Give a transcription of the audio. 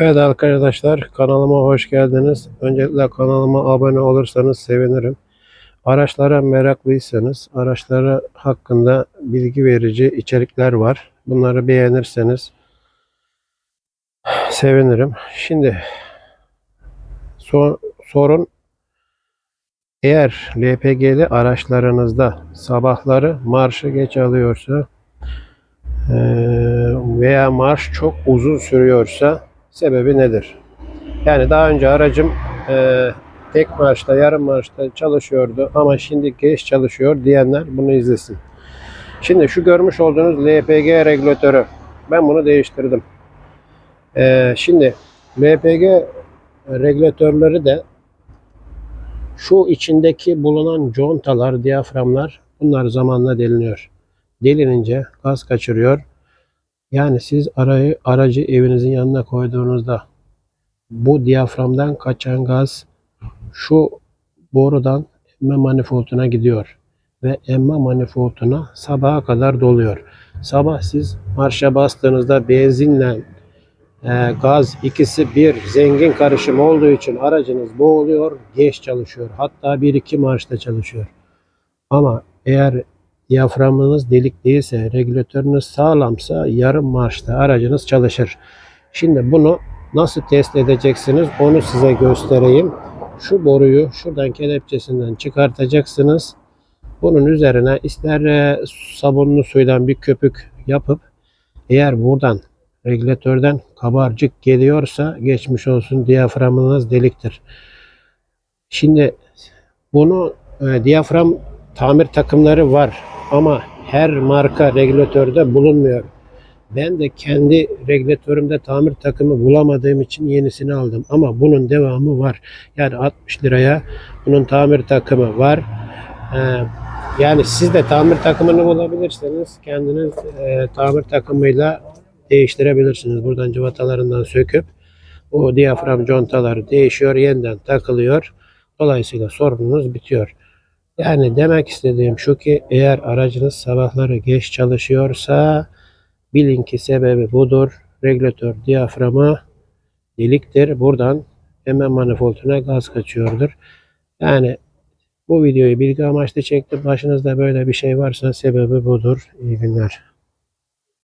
Evet arkadaşlar kanalıma hoş geldiniz. Öncelikle kanalıma abone olursanız sevinirim. Araçlara meraklıysanız araçlara hakkında bilgi verici içerikler var. Bunları beğenirseniz sevinirim. Şimdi so- sorun eğer LPG'li araçlarınızda sabahları marşı geç alıyorsa veya marş çok uzun sürüyorsa sebebi nedir? Yani daha önce aracım eee, tek marşta, yarım marşta çalışıyordu ama şimdi geç çalışıyor diyenler bunu izlesin. Şimdi şu görmüş olduğunuz LPG regülatörü. Ben bunu değiştirdim. Eee, şimdi LPG regülatörleri de şu içindeki bulunan contalar, diyaframlar bunlar zamanla deliniyor. Delinince gaz kaçırıyor. Yani siz arayı, aracı evinizin yanına koyduğunuzda bu diyaframdan kaçan gaz şu borudan emme manifolduna gidiyor ve emme manifolduna sabaha kadar doluyor. Sabah siz marşa bastığınızda benzinle e, gaz ikisi bir zengin karışım olduğu için aracınız boğuluyor, geç çalışıyor. Hatta bir iki marşta çalışıyor. Ama eğer diyaframınız delik değilse, regülatörünüz sağlamsa yarım marşta aracınız çalışır. Şimdi bunu nasıl test edeceksiniz onu size göstereyim. Şu boruyu şuradan kelepçesinden çıkartacaksınız. Bunun üzerine ister e, sabunlu suydan bir köpük yapıp eğer buradan regülatörden kabarcık geliyorsa geçmiş olsun diyaframınız deliktir. Şimdi bunu e, diyafram tamir takımları var ama her marka regülatörde bulunmuyor. Ben de kendi regülatörümde tamir takımı bulamadığım için yenisini aldım. Ama bunun devamı var. Yani 60 liraya bunun tamir takımı var. Ee, yani siz de tamir takımını bulabilirseniz kendiniz e, tamir takımıyla değiştirebilirsiniz. Buradan cıvatalarından söküp o diyafram contaları değişiyor, yeniden takılıyor. Dolayısıyla sorununuz bitiyor. Yani demek istediğim şu ki eğer aracınız sabahları geç çalışıyorsa bilin ki sebebi budur. Regülatör diyaframı deliktir. Buradan hemen manifolduna gaz kaçıyordur. Yani bu videoyu bilgi amaçlı çektim. Başınızda böyle bir şey varsa sebebi budur. İyi günler.